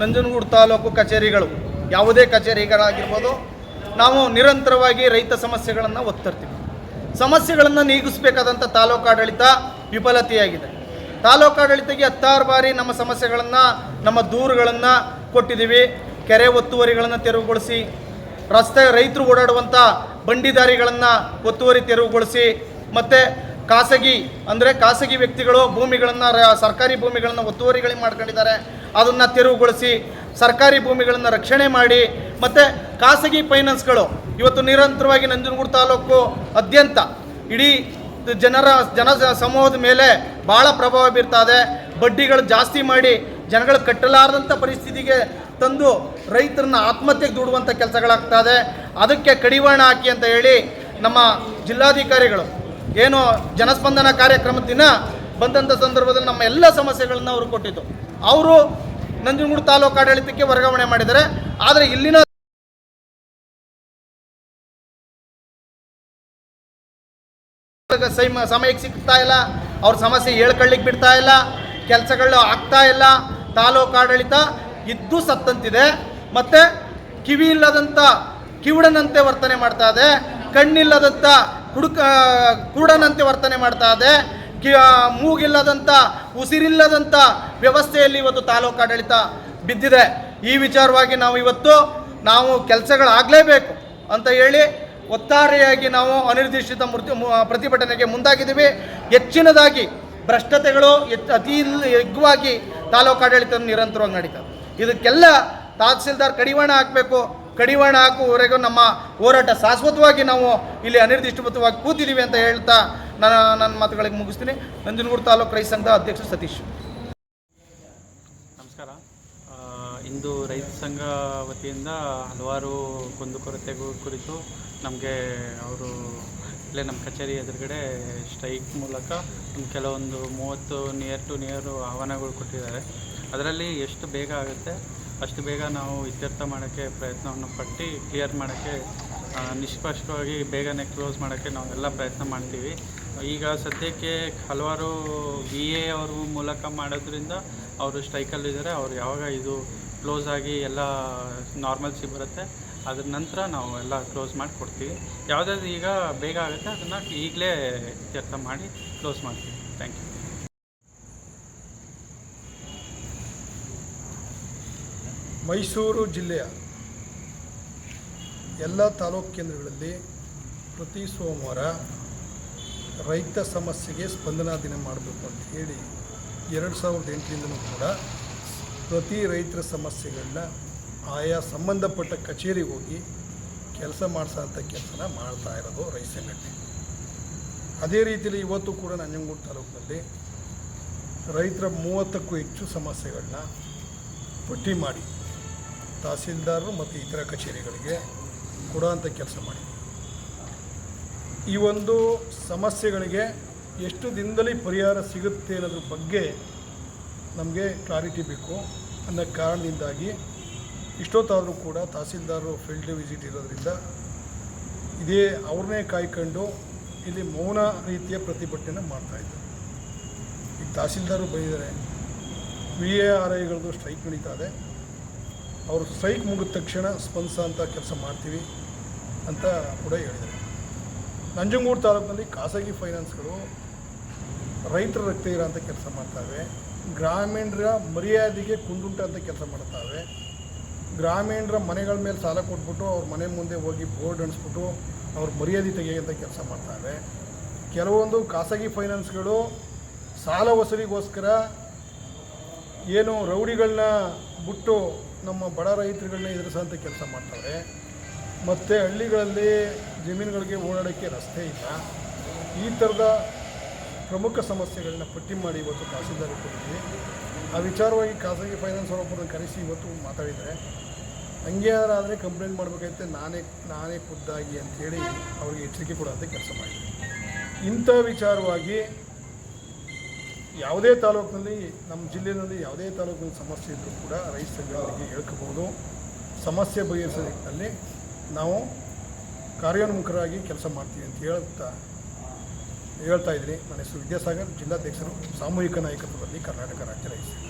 ನಂಜನಗೂಡು ತಾಲೂಕು ಕಚೇರಿಗಳು ಯಾವುದೇ ಕಚೇರಿಗಳಾಗಿರ್ಬೋದು, ನಾವು ನಿರಂತರವಾಗಿ ರೈತ ಸಮಸ್ಯೆಗಳನ್ನು ಒತ್ತರ್ತೀವಿ. ಸಮಸ್ಯೆಗಳನ್ನು ನೀಗಿಸಬೇಕಾದಂಥ ತಾಲೂಕಾಡಳಿತ ವಿಫಲತೆಯಾಗಿದೆ. ತಾಲೂಕಾಡಳಿತಕ್ಕೆ ಹತ್ತಾರು ಬಾರಿ ನಮ್ಮ ಸಮಸ್ಯೆಗಳನ್ನು, ನಮ್ಮ ದೂರುಗಳನ್ನು ಕೊಟ್ಟಿದ್ದೀವಿ. ಕೆರೆ ಒತ್ತುವರಿಗಳನ್ನು ತೆರವುಗೊಳಿಸಿ, ರಸ್ತೆ ರೈತರು ಓಡಾಡುವಂಥ ಬಂಡಿದಾರಿಗಳನ್ನು ಒತ್ತುವರಿ ತೆರವುಗೊಳಿಸಿ, ಮತ್ತು ಖಾಸಗಿ ಅಂದರೆ ಖಾಸಗಿ ವ್ಯಕ್ತಿಗಳು ಭೂಮಿಗಳನ್ನು ಸರ್ಕಾರಿ ಭೂಮಿಗಳನ್ನು ಒತ್ತುವರಿಗಳಿಗೆ ಮಾಡ್ಕೊಂಡಿದ್ದಾರೆ. ಅದನ್ನು ತೆರವುಗೊಳಿಸಿ ಸರ್ಕಾರಿ ಭೂಮಿಗಳನ್ನು ರಕ್ಷಣೆ ಮಾಡಿ ಮತ್ತು ಖಾಸಗಿ ಫೈನಾನ್ಸ್ಗಳು ಇವತ್ತು ನಿರಂತರವಾಗಿ ನಂಜನಗೂಡು ತಾಲೂಕು ಅತ್ಯಂತ ಇಡೀ ಜನರ, ಜನ ಸಮೂಹದ ಮೇಲೆ ಭಾಳ ಪ್ರಭಾವ ಬೀರ್ತಾ ಇದೆ. ಬಡ್ಡಿಗಳು ಜಾಸ್ತಿ ಮಾಡಿ ಜನಗಳು ಕಟ್ಟಲಾರದಂಥ ಪರಿಸ್ಥಿತಿಗೆ ತಂದು ರೈತರನ್ನ ಆತ್ಮಹತ್ಯೆಗೆ ದೂಡುವಂಥ ಕೆಲಸಗಳಾಗ್ತಾ ಇದೆ. ಅದಕ್ಕೆ ಕಡಿವಾಣ ಹಾಕಿ ಅಂತ ಹೇಳಿ ನಮ್ಮ ಜಿಲ್ಲಾಧಿಕಾರಿಗಳು ಏನು ಜನಸ್ಪಂದನ ಕಾರ್ಯಕ್ರಮದ ದಿನ ಬಂದಂಥ ಸಂದರ್ಭದಲ್ಲಿ ನಮ್ಮ ಎಲ್ಲ ಸಮಸ್ಯೆಗಳನ್ನು ಅವರು ಕೊಟ್ಟಿದ್ದು. ಅವರು ನಂಜನಗೂಡು ತಾಲೂಕು ಆಡಳಿತಕ್ಕೆ ವರ್ಗಾವಣೆ ಮಾಡಿದ್ದಾರೆ. ಆದರೆ ಇಲ್ಲಿನ ಸೈಮ, ಸಮಯಕ್ಕೆ ಸಿಗ್ತಾ ಇಲ್ಲ. ಅವ್ರ ಸಮಸ್ಯೆ ಹೇಳ್ಕೊಳ್ಳಿಕ್ಕೆ ಬಿಡ್ತಾ ಇಲ್ಲ. ಕೆಲಸಗಳು ಆಗ್ತಾ ಇಲ್ಲ. ತಾಲೂಕು ಆಡಳಿತ ಇದ್ದು ಸತ್ತಂತಿದೆ. ಮತ್ತು ಕಿವಿ ಇಲ್ಲದಂಥ ಕಿವುಡನಂತೆ ವರ್ತನೆ ಮಾಡ್ತಾ ಇದೆ. ಕಣ್ಣಿಲ್ಲದಂಥ ಕುಡುಕ ಕುರುಡನಂತೆ ವರ್ತನೆ ಮಾಡ್ತಾ ಇದೆ. ಕಿ ಮೂಗಿಲ್ಲದಂಥ ಉಸಿರಿಲ್ಲದಂಥ ವ್ಯವಸ್ಥೆಯಲ್ಲಿ ಇವತ್ತು ತಾಲೂಕು ಆಡಳಿತ ಬಿದ್ದಿದೆ. ಈ ವಿಚಾರವಾಗಿ ನಾವು ಇವತ್ತು ನಾವು ಕೆಲಸಗಳಾಗಲೇಬೇಕು ಅಂತ ಹೇಳಿ ಒತ್ತಾರೆಯಾಗಿ ನಾವು ಅನಿರ್ದಿಷ್ಟಿತ ಮೃತ್ಯು ಪ್ರತಿಭಟನೆಗೆ ಮುಂದಾಗಿದ್ದೀವಿ. ಹೆಚ್ಚಿನದಾಗಿ ಭ್ರಷ್ಟತೆಗಳು ಅತಿ ಇಲ್- ತಾಲೂಕಾಡಳಿತ ನಿರಂತರವಾಗಿ ನಡೀತದೆ ಇದಕ್ಕೆಲ್ಲ ತಹಸೀಲ್ದಾರ್ ಕಡಿವಾಣ ಹಾಕಬೇಕು. ಕಡಿವಾಣ ಹಾಕುವವರೆಗೂ ನಮ್ಮ ಹೋರಾಟ ಶಾಶ್ವತವಾಗಿ ನಾವು ಇಲ್ಲಿ ಅನಿರ್ದಿಷ್ಟವಾಗಿ ಕೂತಿದ್ದೀವಿ ಅಂತ ಹೇಳ್ತಾ ನಾನು ನನ್ನ ಮಾತುಗಳಿಗೆ ಮುಗಿಸ್ತೀನಿ. ನಂಜನಗೂಡು ತಾಲೂಕು ರೈತ ಸಂಘದ ಅಧ್ಯಕ್ಷ ಸತೀಶ್. ನಮಸ್ಕಾರ. ಇಂದು ರೈತ ಸಂಘ ವತಿಯಿಂದ ಹಲವಾರು ಕುಂದುಕೊರತೆಗೂ ಕುರಿತು ನಮಗೆ ಅವರು ಇಲ್ಲೇ ನಮ್ಮ ಕಚೇರಿ ಎದುರುಗಡೆ ಸ್ಟ್ರೈಕ್ ಮೂಲಕ ಕೆಲವೊಂದು ಮೂವತ್ತು ನಿಯರ್ ಟು ನಿಯರು ಆಹ್ವಾನಗಳು ಕೊಟ್ಟಿದ್ದಾರೆ. ಅದರಲ್ಲಿ ಎಷ್ಟು ಬೇಗ ಆಗುತ್ತೆ? ಅಷ್ಟು ಬೇಗ ನಾವು ಇತ್ಯರ್ಥ ಮಾಡೋಕ್ಕೆ ಪ್ರಯತ್ನವನ್ನು ಪಟ್ಟು, ಕ್ಲಿಯರ್ ಮಾಡೋಕ್ಕೆ ನಿಷ್ಪಷ್ಟವಾಗಿ ಬೇಗನೆ ಕ್ಲೋಸ್ ಮಾಡೋಕ್ಕೆ ನಾವೆಲ್ಲ ಪ್ರಯತ್ನ ಮಾಡ್ತೀವಿ. ಈಗ ಸದ್ಯಕ್ಕೆ ಹಲವಾರು ವಿ ಎ ಅವ್ರ ಮೂಲಕ ಮಾಡೋದ್ರಿಂದ ಅವರು ಸ್ಟ್ರೈಕಲ್ಲಿದ್ದಾರೆ ಅವ್ರು ಯಾವಾಗ ಇದು ಕ್ಲೋಸ್ ಆಗಿ ಎಲ್ಲ ನಾರ್ಮಲ್ಸಿ ಬರುತ್ತೆ. ಅದ್ರ ನಂತರ ನಾವು ಎಲ್ಲ ಕ್ಲೋಸ್ ಮಾಡಿ ಕೊಡ್ತೀವಿ ಯಾವುದಾದ್ರು ಈಗ ಬೇಗ ಆಗುತ್ತೆ, ಅದನ್ನು ಈಗಲೇ ಇತ್ಯರ್ಥ ಮಾಡಿ ಕ್ಲೋಸ್ ಮಾಡ್ತೀವಿ. Thank you. ಮೈಸೂರು ಜಿಲ್ಲೆಯ ಎಲ್ಲ ತಾಲೂಕು ಕೇಂದ್ರಗಳಲ್ಲಿ ಪ್ರತಿ ಸೋಮವಾರ ರೈತ ಸಮಸ್ಯೆಗೆ ಸ್ಪಂದನಾ ದಿನ ಮಾಡಬೇಕು ಅಂತ ಹೇಳಿ ಎರಡು ಸಾವಿರದ ಎಂಟರಿಂದಲೂ ಕೂಡ ಪ್ರತಿ ರೈತರ ಸಮಸ್ಯೆಗಳನ್ನ ಆಯಾ ಸಂಬಂಧಪಟ್ಟ ಕಚೇರಿಗೆ ಹೋಗಿ ಕೆಲಸ ಮಾಡಿಸೋಂಥ ಕೆಲಸನ ಮಾಡ್ತಾ ಇರೋದು ರೈತ ಸಂಘಟನೆ. ಅದೇ ರೀತಿಯಲ್ಲಿ ಇವತ್ತು ಕೂಡ ನಂಜನಗೂಡು ತಾಲೂಕಿನಲ್ಲಿ ರೈತರ ಮೂವತ್ತಕ್ಕೂ ಹೆಚ್ಚು ಸಮಸ್ಯೆಗಳನ್ನ ಪಟ್ಟಿ ಮಾಡಿ ತಹಸೀಲ್ದಾರರು ಮತ್ತು ಇತರ ಕಚೇರಿಗಳಿಗೆ ಕೊಡುವಂಥ ಕೆಲಸ ಮಾಡಿ. ಈ ಒಂದು ಸಮಸ್ಯೆಗಳಿಗೆ ಎಷ್ಟು ದಿನದಲ್ಲಿ ಪರಿಹಾರ ಸಿಗುತ್ತೆ ಅನ್ನೋದ್ರ ಬಗ್ಗೆ ನಮಗೆ ಕ್ಲಾರಿಟಿ ಬೇಕು ಅನ್ನೋ ಕಾರಣದಿಂದಾಗಿ ಇಷ್ಟೊತ್ತಾದರೂ ಕೂಡ ತಹಸೀಲ್ದಾರರು ಫೀಲ್ಡ್ ವಿಸಿಟ್ ಇರೋದ್ರಿಂದ ಇದೇ ಅವ್ರನ್ನೇ ಕಾಯ್ಕೊಂಡು ಇಲ್ಲಿ ಮೌನ ರೀತಿಯ ಪ್ರತಿಭಟನೆ ಮಾಡ್ತಾಯಿದ್ದಾರೆ ಈಗ ತಹಸೀಲ್ದಾರರು ಬಂದಿದ್ದಾರೆ. ವಿ ಎ ಆರ್ ಐಗಳದ್ದು ಸ್ಟ್ರೈಕ್ ನಡೀತಾ ಇದೆ. ಅವರು ಸ್ಟ್ರೈಕ್ ಮುಗಿದ ತಕ್ಷಣ ಸ್ಪಂದಿಸ ಅಂತ ಕೆಲಸ ಮಾಡ್ತೀವಿ ಅಂತ ಕೂಡ ಹೇಳಿದ್ದಾರೆ. ನಂಜನಗೂಡು ತಾಲೂಕಿನಲ್ಲಿ ಖಾಸಗಿ ಫೈನಾನ್ಸ್ಗಳು ರೈತರ ರಕ್ತ ಇರೋಂಥ ಕೆಲಸ ಮಾಡ್ತಾವೆ. ಗ್ರಾಮೀಣರ ಮರ್ಯಾದೆಗೆ ಅಂತ ಕೆಲಸ ಮಾಡ್ತಾವೆ. ಗ್ರಾಮೀಣರ ಮನೆಗಳ ಮೇಲೆ ಸಾಲ ಕೊಟ್ಬಿಟ್ಟು ಅವ್ರ ಮನೆ ಮುಂದೆ ಹೋಗಿ ಬೋರ್ಡ್ ಅಣಿಸ್ಬಿಟ್ಟು ಅವ್ರ ಮರ್ಯಾದೆ ತೆಗೆಯೋಂಥ ಕೆಲಸ ಮಾಡ್ತಾವೆ ಕೆಲವೊಂದು ಖಾಸಗಿ ಫೈನಾನ್ಸ್ಗಳು ಸಾಲ ವಸೂಲಿಗೋಸ್ಕರ ಏನು ರೌಡಿಗಳನ್ನ ಬಿಟ್ಟು ನಮ್ಮ ಬಡ ರೈತರುಗಳನ್ನ ಎದುರಿಸೋಂಥ ಕೆಲಸ ಮಾಡ್ತಾರೆ ಮತ್ತು ಹಳ್ಳಿಗಳಲ್ಲಿ ಜಮೀನುಗಳಿಗೆ ಓಡಾಡೋಕ್ಕೆ ರಸ್ತೆ ಇಲ್ಲ. ಈ ಥರದ ಪ್ರಮುಖ ಸಮಸ್ಯೆಗಳನ್ನ ಪಟ್ಟಿ ಮಾಡಿ ಇವತ್ತು ತಹಸೀಲ್ದಾರ್ ಕೊಟ್ಟಿದ್ವಿ. ಆ ವಿಚಾರವಾಗಿ ಖಾಸಗಿ ಫೈನಾನ್ಸ್ ಅವರೊಬ್ಬರನ್ನ ಕರೆಸಿ ಇವತ್ತು ಮಾತಾಡಿದರೆ ಹಂಗೆ ಆದರೆ ಕಂಪ್ಲೇಂಟ್ ಮಾಡಬೇಕಾಗುತ್ತೆ ನಾನೇ ನಾನೇ ಖುದ್ದಾಗಿ ಅಂಥೇಳಿ ಅವ್ರಿಗೆ ಎಚ್ಚರಿಕೆ ಕೊಡುವಂಥ ಕೆಲಸ ಮಾಡಿದೆ ಇಂಥ ವಿಚಾರವಾಗಿ ಯಾವುದೇ ತಾಲೂಕಿನಲ್ಲಿ, ನಮ್ಮ ಜಿಲ್ಲೆಯಲ್ಲಿ ಯಾವುದೇ ತಾಲೂಕಿನಲ್ಲಿ ಸಮಸ್ಯೆ ಇದ್ದರೂ ಕೂಡ ರೈತ ಸಂಘಗಳಿಗೆ ಹೇಳ್ಕೋಬೋದು. ಸಮಸ್ಯೆ ಬಗೆಹರಿಸೋ ನಿಟ್ಟಿನಲ್ಲಿ ನಾವು ಕಾರ್ಯೋನ್ಮುಖರಾಗಿ ಕೆಲಸ ಮಾಡ್ತೀವಿ ಅಂತ ಹೇಳ್ತಾ ಹೇಳ್ತಾ ಇದ್ದೀನಿ. ನನ್ನ ಹೆಸರು ವಿದ್ಯಾಸಾಗರ್, ಜಿಲ್ಲಾಧ್ಯಕ್ಷರು, ಸಾಮೂಹಿಕ ನಾಯಕತ್ವದಲ್ಲಿ ಕರ್ನಾಟಕ ರಾಜ್ಯ ರೈತ